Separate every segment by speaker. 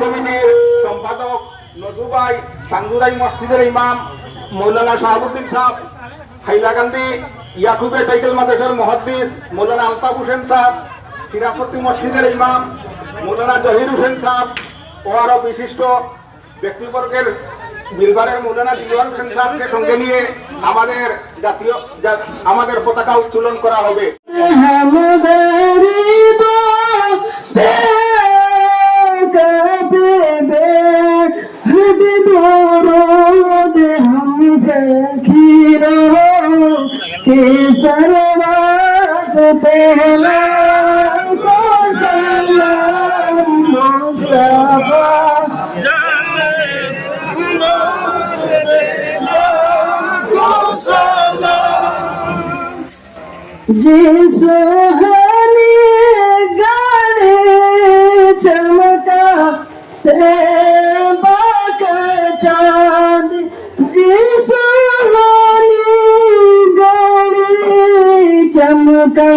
Speaker 1: কমিটির সম্পাদক নদুবাই সান্দুরাই মসজিদের ইমাম, মৌলানা শাহাবুদ্দিন সাহ হাইলাকান্দি ইয়াকুবে টাইটেল মাদ্রাসার মহাদ্দিস মৌলানা আলতাফ হোসেন সাহ সিরাফতি মসজিদের ইমাম, মৌলানা জহির হোসেন সাহ ও আরও বিশিষ্ট ব্যক্তিবর্গের মিলবারের মৌলানা দিলওয়ার খান সাহেবকে সঙ্গে নিয়ে আমাদের জাতীয় আমাদের পতাকা উত্তোলন করা হবে
Speaker 2: কেসর রাত পহলা যে সোহানে গানে চমকা বাকা চাঁদ যে সোহানে গানে চমকা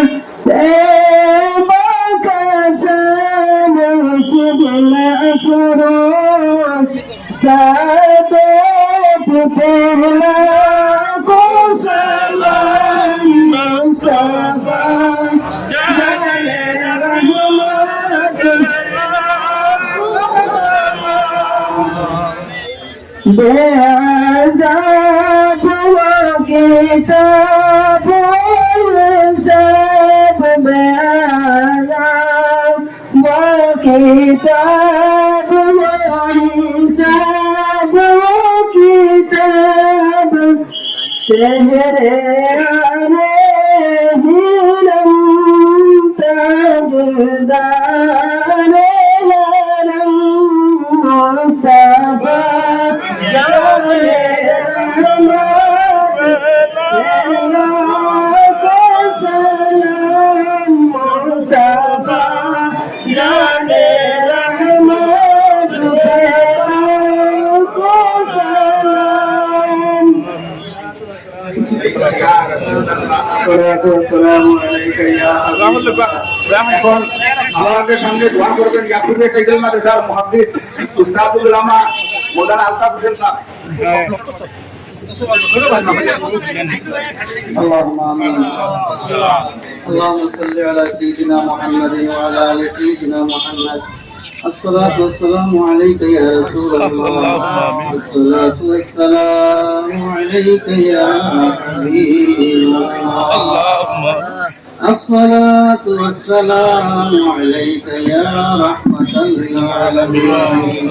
Speaker 2: كتاب وعنساب وكتاب شجرات
Speaker 1: এখন আমাদের সঙ্গে দোয়া করবেন ইয়াকুবে টাইটেল মাদ্রাসার মুহাদ্দিস উস্তাদুল উলামা মৌলানা আলতাফ হোসেন সাহেব
Speaker 3: اللهم آمين اللهم صل على سيدنا محمد وعلى آل سيدنا محمد الصلاة والسلام عليك يا رسول الله الصلاة والسلام عليك يا حبيب الله الصلاة والسلام عليك يا رحمة للعالمين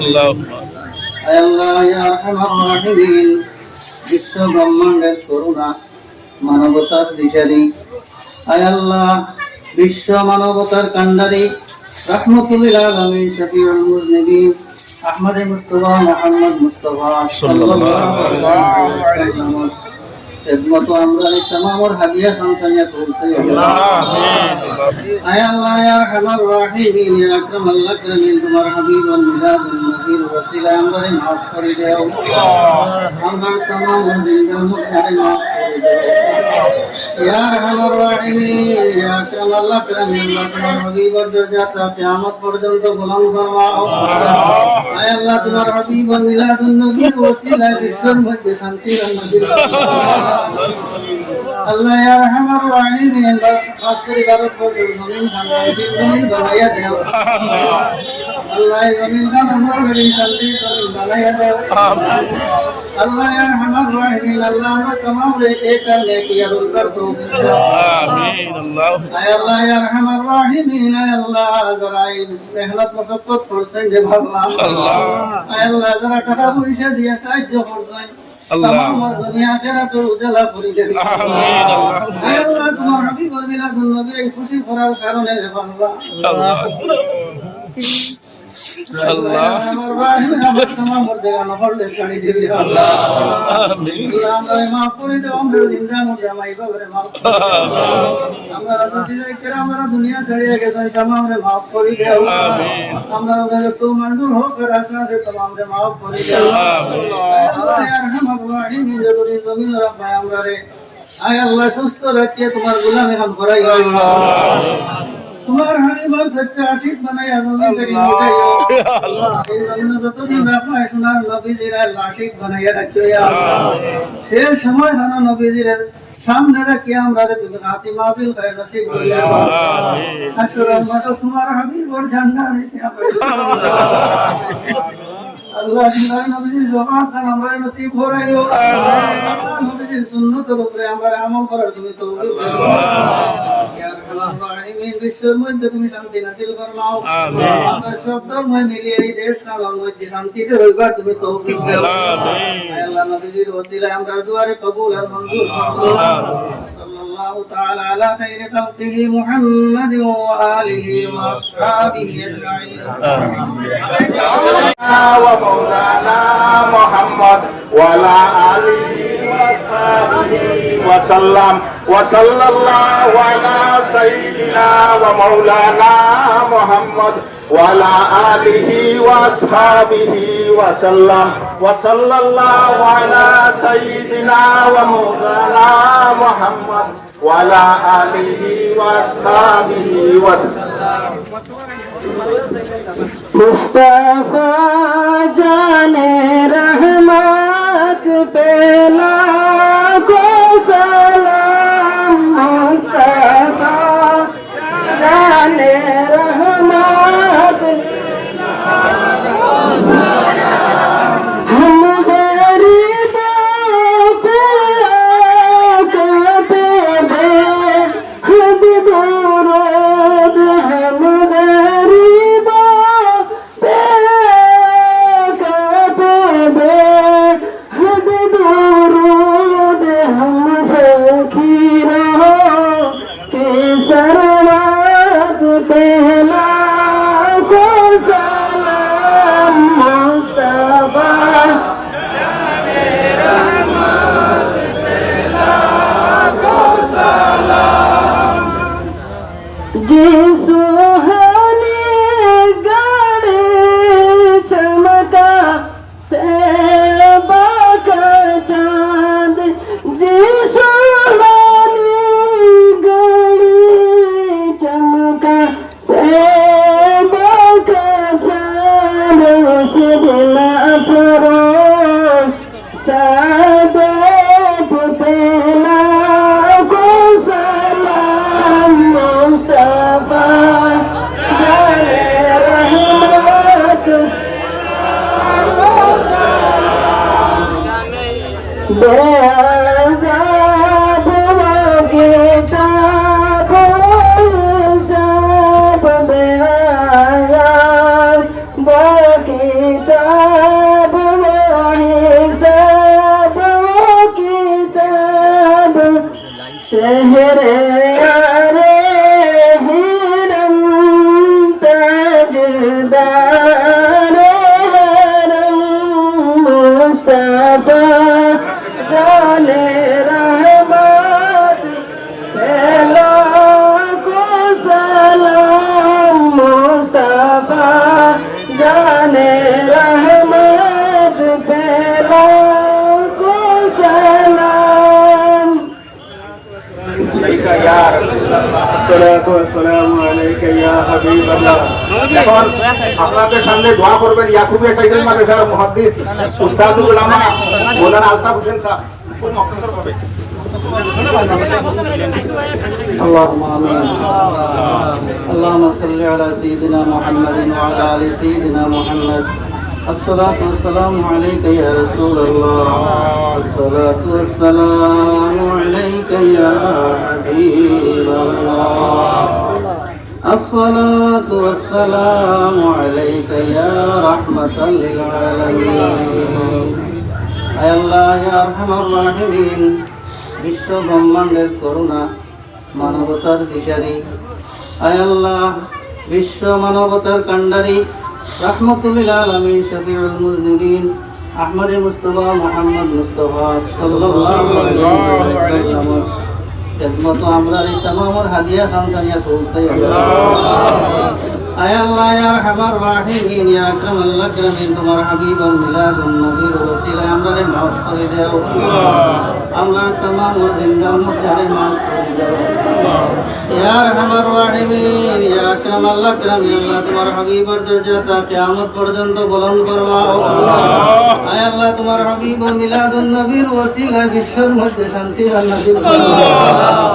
Speaker 3: আল্লাহ ইয়া আরহামার রাহিমিন বিশ্ব ব্রহ্মাণ্ডের করুণা মানবতার দিশারি আয় আল্লাহ বিশ্ব মানবতার কান্ডারি রাহমাতুল আলামিন শফিউল মুজনিবিন আহমদ মুস্তফা মুহাম্মদ মুস্তফা সাল্লাল্লাহু আলাইহি ওয়াসাল্লাম খেদমত আমরা এই তামামর হাদিয়া সন্তানিয়া পৌঁছে আয় আল্লাহ ইয়া রাহিমিন ইয়া আকরামাল আকরামিন তোমার হাবিবুল মিলাদুল নবীর ওসিলা আমরা মাফ করে দাও। আমরা তামাম জিন্দা মুখে মাফ করে দাও। ইয়া আরহামার রাহিমিন ইয়া আকরামাল আকরামিন আল্লাহ তোমার হাবিবুর দরজাটা কিয়ামত পর্যন্ত বুলন্দ ফরমাও আয় আল্লাহ তোমার হাবিবুল মিলাদুল নবীর ওসিলা বিশ্বের মধ্যে শান্তির নবীর আল্লাহ ইয়া আরহামার রাহিমিন খাস করে ভারতবর্ষের জমিন খানদানকে জমিন বানাইয়া দাও আল্লাহ এই জমিন খান আমার الله
Speaker 4: يغنيك الامور
Speaker 3: بالتلبيس والبلايا اللہ ارحم الراحمین اللہ میں تمام لیتے کر لے کے ارول کر دو آمین اللہ اے اللہ ارحم الراحمین اے
Speaker 4: اللہ
Speaker 3: ذرائی محنت مشقت فرسن جب اللہ
Speaker 4: اے اللہ
Speaker 3: ذرا ٹھا پولیس دیا سائد جو فرسن খুশি করার কারণে আমরা আয় আল্লাহ সুস্থ রাখিয়ে তোমার গোলামে হাম করাই তোমার হানিবার সচ্চা আশিক বানাই নবী করিম আল্লাহ। এই জন্য যতদিন আপনার সোনার নবীজির আশিক বানাইয়া রাখিও ইয়া আল্লাহ। সে সময় হানা নবীজির সামনে রাখি আমরা তুমি হাতি মাহবিল করে নসিব করিয়া মাটো তোমার হাবিবর ঝান্ডা নিছে আল্লাহ তোমার নবীজির জবান খান আমরা নসিব করাইও নবীজির সুন্নতের উপরে আমরা আমল করার তুমি তৌফিক দাও আরহামার রাহিমিন বিশ্বের মধ্যে তুমি শান্তি নাজিল ফরমাও। আমরা সব ধর্মই মিলিয়ে এই দেশ কালের মধ্যে শান্তিতে হইবার তুমি তৌফিক দাও আল্লাহ নবীজির ওসিলায় আমরা দুয়ারে কবুল আর মঞ্জুর ফরমাও الله تعالى على خير خلقه محمد وآله وأصحابه أجمعين.
Speaker 1: ومولانا محمد وعلى آله وأصحابه وسلم. وصلى الله على سيدنا ومولانا محمد وعلى آله وأصحابه وسلم وصلى الله على سيدنا ومولانا محمد وعلى آله وأصحابه وسلم
Speaker 2: مصطفى جان رحمت پہلا کو سر நேரம்
Speaker 1: عليك يا رسول الله الصلاة والسلام عليك يا حبيب الله এখন আপনাদের সামনে দোয়া করবেন ইয়াকুবিয়া টাইটেল মাদ্রাসার মুহাদ্দিস উস্তাদুল উলামা মৌলানা আলতাফ হোসেন স্যার খুব মুখতাসর হবে
Speaker 3: اللهم امين اللهم صل على سيدنا محمد وعلى ال سيدنا محمد الصلاة والسلام عليك يا رسول الله الصلاة والسلام عليك يا حبيب الله الصلاة والسلام عليك يا رحمة للعالمين আয় আল্লাহ ইয়া আরহামার রাহিমিন বিশ্ব ব্রহ্মাণ্ডের করুণা মানবতার দিশারি আয় আল্লাহ বিশ্ব মানবতার কাণ্ডারি রাহমাতুল আলামিন শফিউল মুজনিবিন আহমদ মুস্তফা, মোহাম্মদ মুস্তফা খেদমত। আমরা এই তামামর হাদিয়া খানদানিয়া পৌঁছাই আয় আল্লাহ, ইয়া রহমান রাহিম ইয়া আকরাম আল্লাহ তোমার হাবিব ও মিলাদ নবীর ওসিলা আমরা রে মাফ করে দাও। আমরা তামাম ও জিন্দা মুজারে মাফ করে দাও। ইয়া রহমান রাহিম ইয়া আকরামাল আকরামিন আল্লাহ তোমার হাবিবের দরজাটা কিয়ামত পর্যন্ত বুলন্দ ফরমাও আয় আল্লাহ তোমার হাবিবুল মিলাদুন নবীর ওসিলায় বিশ্বের মধ্যে শান্তি নাযিল ফরমাও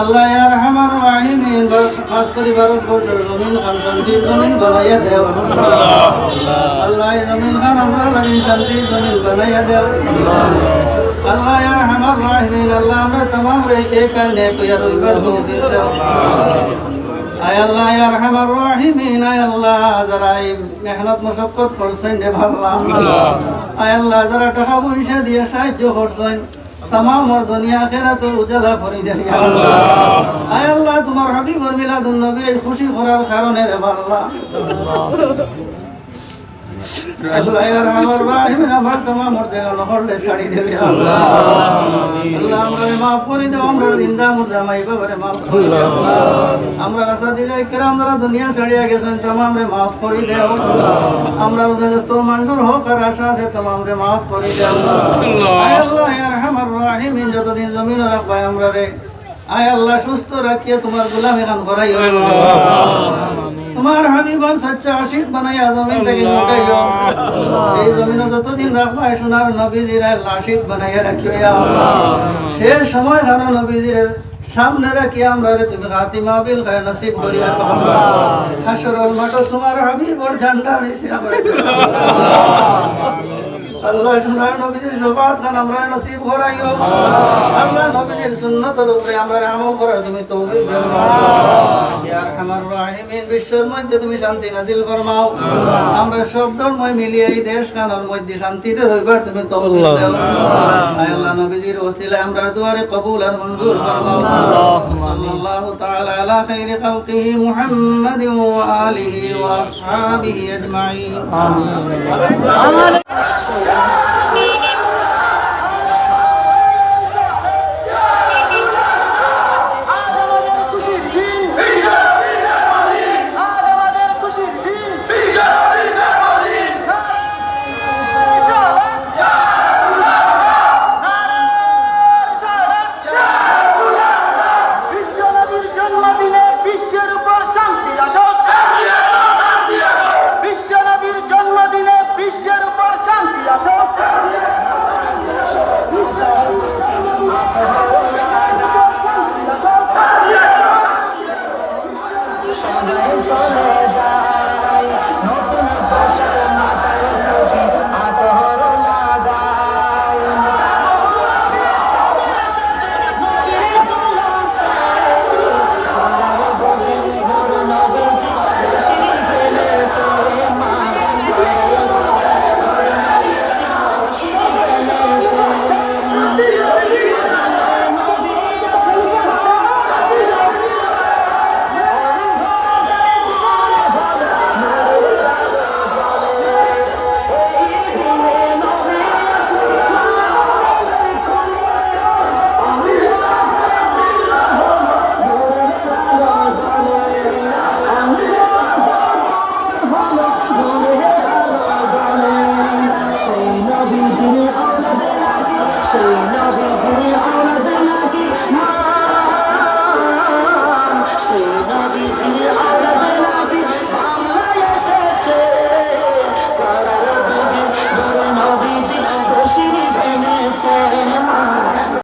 Speaker 3: আল্লাহ ইয়া রহমান রাহিমিন খাস করে ভারতবর্ষের জমিন খান শান্তির জমিন বানাইয়া দেও আল্লাহ এই জমিন খান আমরা লাগি শান্তির জমিন বানাইয়া দেও আল্লাহ ইয়া রহমান রাহিমিন আল্লাহ আমরা तमाम রে এক কারণে কইয়া রইবার তৌফিক দেও আয় আল্লাহ ইয়া রহমান আল্লাহ যারা এই মেহনত মুশাক্কত করছেন রে আল্লাহ। আয় আল্লাহ যারা টাকা দিয়ে সাহায্য করছেন তাম দুনিয়া আখেরাতের উজালা করে দেন আল্লাহ। আয় আল্লাহ তোমার হাবিবুর মিলাদুন নবীর খুশি করার কারণে রে আল্লাহ আল্লাহ ইয়া রহমান রাহিম আমার तमाम और জায়গা নহলে ছাড়ি দেবে ইয়া আল্লাহ আল্লাহ আমরা মাফ করে দাও আমরা জিন্দা মুর্দা মাই বাবারে মাফ করে দাও আমরা রাসা দিয়ে کرام যারা দুনিয়া ছাড়িয়া গেছেন तमाम রে মাফ করে দাও আমরা যত মানুষের হক আর আশা আছে तमाम রে মাফ করে দাও আয় আল্লাহ ইয়া রহমান রাহিম যতদিন জমিন রাখবা আমরা রে আয় আল্লাহ সুস্থ রাখিয়া তোমার গোলামি খান করাইও তোমার হাবিবার সচ্চা আশিক বানাইয়া জমিন থেকে উঠাইও এই জমিনে যতদিন রাখবা সোনার নবীজির আশিক বানাইয়া রাখিও ইয়া আল্লাহ। শেষ সময় খানা নবীজির সামনে রাখি আমরা রে তুমি খাতিমা বিল খায় নসিব করিয়া হাসরুল মাঠ তোমার হাবিবর ঝান্ডা নিছি আল্লাহ। সোনার নবীজির শফাত খান আমরা নসিব করাইও। আল্লাহ। নবীজির সুন্নতের উপরে আমরা আমল করার তুমি তৌফিক দাও। আরহামার রাহিমিন বিশ্বের মধ্যে তুমি শান্তি নাজিল ফরমাও। আমরা সব ধর্মই মিলিয়ে এই দেশ খানের মধ্যে শান্তিতে রইবার তুমি তৌফিক দাও। আল্লাহ। নবীজির ওসিলায় আমরা দুয়ারে কবুল আর মঞ্জুর ফরমাও। সাল্লাল্লাহু তাআলা আলা খাইরি খালকিহি মুহাম্মাদিন ওয়া আলিহি ওয়া আসহাবিহি আজমাইন। আমিন।